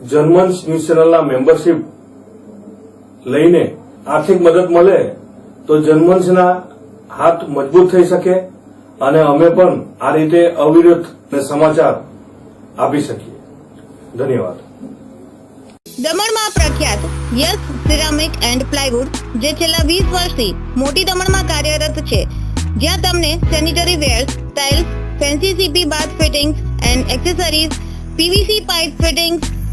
Germans news ચેનલના membership લઈને આર્થિક મદદ મળે તો જર્મન્સના હાથ મજબૂત થઈ શકે અને અમે પણ આ રીતે અવિરત સમાચાર આપી શકીએ. ધન્યવાદ. દમણમાં પ્રખ્યાત યસ સિરામિક એન્ડ પ્લાયવુડ, જે છેલ્લા વીસ વર્ષથી મોટી દમણમાં કાર્યરત છે, જ્યાં તમને sanitary ware tiles fancy CP bath fittings and accessories PVC pipe fittings